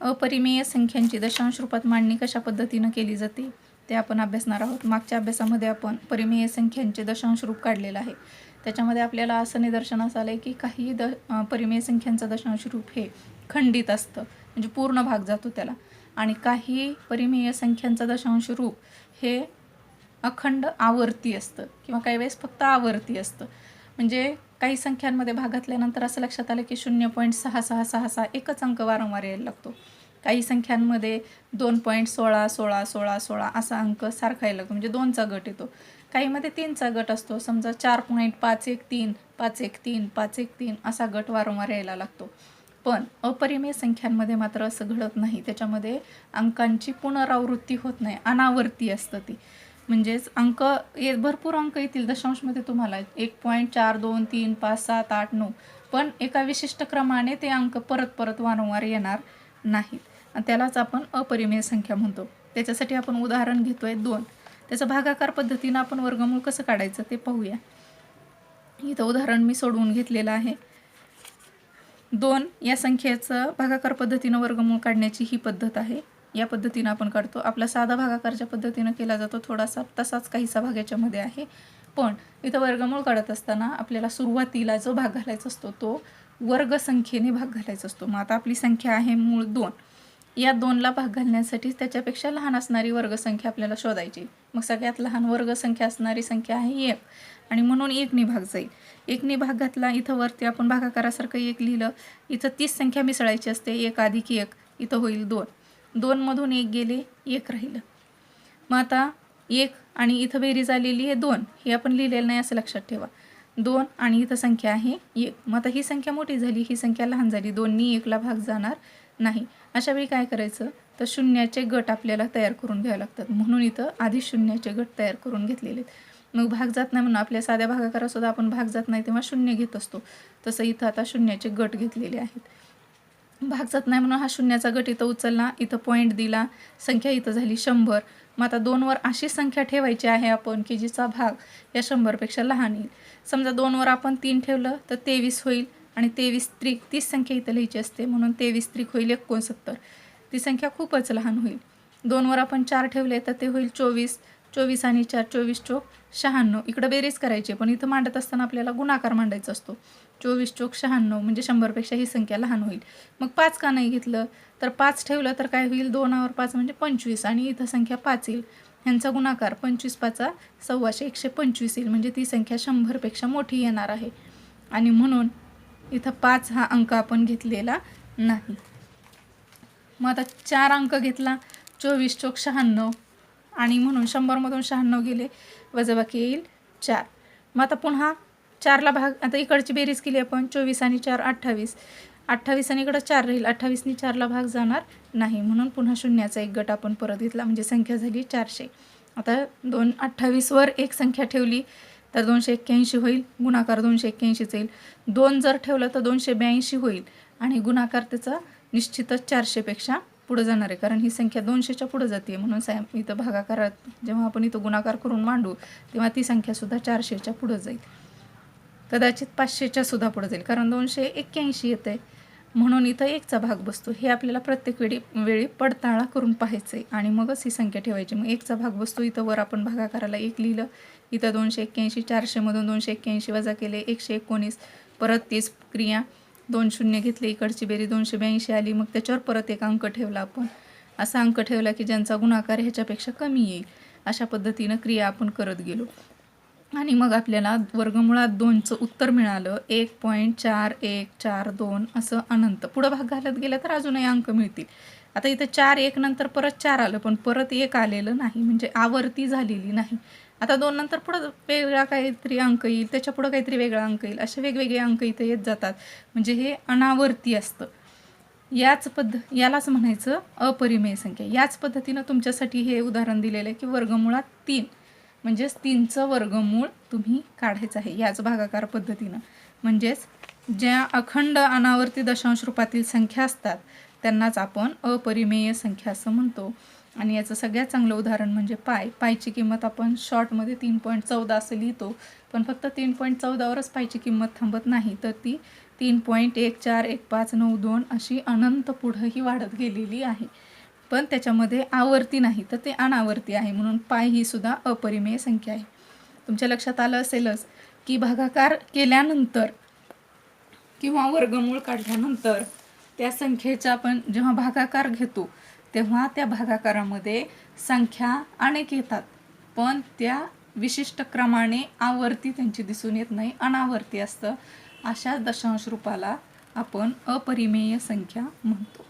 अपरिमेय संख्यांची दशांश रूपात मांडणी कशा पद्धतीनं केली जाते ते आपण अभ्यासणार आहोत. मागच्या अभ्यासामध्ये आपण परिमेय संख्यांचे दशांश रूप काढलेलं आहे. त्याच्यामध्ये आपल्याला असं निदर्शनास आलं आहे की काही द परिमेय संख्यांचं दशांश रूप हे खंडित असतं म्हणजे पूर्ण भाग जातो त्याला. आणि काही परिमेय संख्यांचं दशांश रूप हे अखंड आवर्ती असतं किंवा काही वेळेस फक्त आवर्ती असतं. म्हणजे काही संख्यांमध्ये भाग घातल्यानंतर असं लक्षात आलं की शून्य पॉईंट सहा सहा सहा सहा एकच अंक वारंवार यायला लागतो. काही संख्यांमध्ये दोन पॉईंट सोळा सोळा सोळा सोळा असा अंक सारखा यायला लागतो. म्हणजे दोनचा गट येतो. काहीमध्ये तीनचा गट असतो. समजा चार पॉईंट पाच एक तीन पाच एक तीन पाच एक तीन असा गट वारंवार यायला लागतो. पण अपरिमेय संख्यांमध्ये मात्र असं घडत नाही. त्याच्यामध्ये अंकांची पुनरावृत्ती होत नाही. अनावर्ती असतं ती. म्हणजेच अंक ये भरपूर अंक येतील दशांशमध्ये तुम्हाला. एक पॉईंट चार दोन तीन पाच सात आठ नऊ. पण एका विशिष्ट क्रमाने ते अंक परत परत वारंवार येणार नाहीत. आणि त्यालाच आपण अपरिमेय संख्या म्हणतो. त्याच्यासाठी आपण उदाहरण घेतोय दोन. त्याचं भागाकार पद्धतीनं आपण वर्गमूळ कसं काढायचं ते पाहूया. इथं उदाहरण मी सोडवून घेतलेलं आहे. दोन या संख्येचं भागाकार पद्धतीनं वर्गमूळ काढण्याची ही पद्धत आहे. या पद्धतीनं आपण काढतो. आपला साधा भागाकारच्या पद्धतीनं केला जातो. थोडासा तसाच काहीसा भाग याच्यामध्ये आहे. पण इथं वर्गमूळ काढत असताना आपल्याला सुरुवातीला जो भाग घालायचा असतो तो वर्गसंख्येने भाग घालायचा असतो. मग आता आपली संख्या आहे मूळ दोन. या दोनला भाग घालण्यासाठी त्याच्यापेक्षा लहान असणारी वर्गसंख्या आपल्याला शोधायची. मग सगळ्यात लहान वर्गसंख्या असणारी संख्या आहे एक. आणि म्हणून एकने भाग जाईल. एकने भाग घातला इथं वरती आपण भागाकारासारखं एक लिहिलं. इथं तीस संख्या मिसळायची असते. एक अधिक एक. इथं होईल दोन. दोनमधून एक गेले एक राहिलं. मग आता एक आणि इथं बेरीज आलेली आहे दोन हे आपण लिहिलेलं नाही असं लक्षात ठेवा. दोन आणि इथं संख्या आहे एक. मग आता ही संख्या मोठी झाली ही संख्या लहान झाली दोन्ही एकला भाग जाणार नाही. अशा वेळी काय करायचं? तर शून्याचे गट आपल्याला तयार करून घ्यावे लागतात. म्हणून इथं आधी शून्याचे गट तयार करून घेतलेले आहेत. मग भाग जात नाही म्हणून आपल्या साध्या भागाकारासुद्धा आपण भाग जात नाही तेव्हा शून्य घेत असतो. तसं इथं आता शून्याचे गट घेतलेले आहेत. भाग जात नाही म्हणून हा शून्याचा गट इथं उचलला. इथं पॉईंट दिला. संख्या इथं झाली शंभर. मग आता दोनवर अशी संख्या ठेवायची आहे आपण की जिचा भाग या शंभरपेक्षा लहान येईल. समजा दोनवर आपण तीन ठेवलं तर तेवीस होईल आणि तेवीस त्रिक तीस संख्या इथं लिहायची असते. म्हणून तेवीस त्रिक होईल एकोणसत्तर. ती संख्या खूपच लहान होईल. दोनवर आपण चार ठेवले तर ते होईल चोवीस. चोवीस आणि चार चोवीस चोक शहाण्णव. इकडं बेरीज करायची पण इथं मांडत असताना आपल्याला गुणाकार मांडायचा असतो. चोवीस चोक शहाण्णव म्हणजे शंभरपेक्षा ही संख्या लहान होईल. मग पाच का नाही घेतलं? तर पाच ठेवलं तर काय होईल? दोनावर पाच म्हणजे पंचवीस आणि इथं संख्या पाच येईल. ह्यांचा गुणाकार पंचवीस पाचा सव्वाशे एकशे पंचवीस येईल. म्हणजे ती संख्या शंभरपेक्षा मोठी येणार आहे. आणि म्हणून इथं पाच हा अंक आपण घेतलेला नाही. मग आता चार अंक घेतला. चोवीस चोक शहाण्णव. आणि म्हणून शंभरमधून शहाण्णव गेले. वजाबाकी येईल चार. मग आता पुन्हा चारला भाग आता इकडची बेरीज केली आपण चोवीस आणि चार अठ्ठावीस. अठ्ठावीस आणि इकडं चार राहील. अठ्ठावीसनी चारला भाग जाणार नाही. म्हणून पुन्हा शून्याचा एक गट आपण परत घेतला. म्हणजे संख्या झाली चारशे. आता दोन अठ्ठावीसवर एक संख्या ठेवली तर दोनशे एक्क्याऐंशी होईल. गुणाकार दोनशे एक्क्याऐंशीच येईल. दोन जर ठेवलं तर दोनशे ब्याऐंशी होईल. आणि गुणाकार त्याचा निश्चितच चारशेपेक्षा पुढं जाणार आहे. कारण ही संख्या दोनशेच्या पुढं जाते म्हणून सॅम इथं भागाकारात जेव्हा आपण इथं गुणाकार करून मांडू तेव्हा ती संख्यासुद्धा चारशेच्या पुढं जाईल. कदाचित पाचशेच्या सुद्धा पुढे जाईल. कारण दोनशे एक्क्याऐंशी येतं आहे म्हणून इथं एकचा भाग बसतो. हे आपल्याला प्रत्येक वेळी वेळी पडताळा करून पाहायचं आहे आणि मगच ही संख्या ठेवायची. मग एकचा भाग बसतो. इथं वर आपण भागाकाराला एक लिहिलं. इथं दोनशे एक्क्याऐंशी चारशेमधून दोनशे एक्क्याऐंशी वजा केले. एकशे एकोणीस. परत तीच क्रिया. दोन शून्य घेतले. इकडची बेरी दोनशे ब्याऐंशी आली. मग त्याच्यावर परत एक अंक ठेवला आपण. असा अंक ठेवला की ज्यांचा गुणाकार ह्याच्यापेक्षा कमी येईल. अशा पद्धतीनं क्रिया आपण करत गेलो. आणि मग आपल्याला वर्गमुळात दोनचं उत्तर मिळालं. एक पॉईंट चार एक चार दोन असं अनंत. पुढं भाग घालत गेलं तर अजूनही अंक मिळतील. आता इथं चार एक नंतर परत चार आलं पण परत एक आलेलं नाही. म्हणजे आवर्ती झालेली नाही. आता दोन नंतर पुढं वेगळा काहीतरी अंक येईल त्याच्या पुढं काहीतरी वेगळा अंक येईल. असे वेगवेगळे अंक इथं येत जातात. म्हणजे हे अनावर्ती असतं. याच पद्ध यालाच म्हणायचं अपरिमेय संख्या. याच पद्धतीनं तुमच्यासाठी हे उदाहरण दिलेलं आहे की वर्गमुळात तीन. म्हणजेच तीनचं वर्गमूळ तुम्ही काढायचं आहे याच भागाकार पद्धतीनं. म्हणजेच ज्या अखंड अनावर्ती दशांश रूपातील संख्या असतात त्यांनाच आपण अपरिमेय संख्या असं म्हणतो. आणि याचं सगळ्यात चांगलं उदाहरण म्हणजे पाय. पायची किंमत आपण शॉर्टमध्ये तीन पॉईंट चौदा असं लिहितो पण फक्त तीन पॉईंट चौदावरच पायची किंमत थांबत नाही तर ती तीन पॉईंट एक चार एक पाच नऊ दोन अशी अनंत पुढंही वाढत गेलेली आहे. पण त्याच्यामध्ये आवर्ती नाही तर ते अनावर्ती आहे म्हणून पाय ही सुद्धा अपरिमेय संख्या आहे. तुमच्या लक्षात आलं असेलच की भागाकार केल्यानंतर किंवा वर्गमूळ काढल्यानंतर त्या संख्येचा आपण जेव्हा भागाकार घेतो तेव्हा त्या भागाकारामध्ये संख्या अनेक येतात. पण त्या विशिष्ट क्रमाने आवर्ती त्यांची दिसून येत नाही अनावर्ती असतं. अशा दशांश रूपाला आपण अपरिमेय संख्या म्हणतो.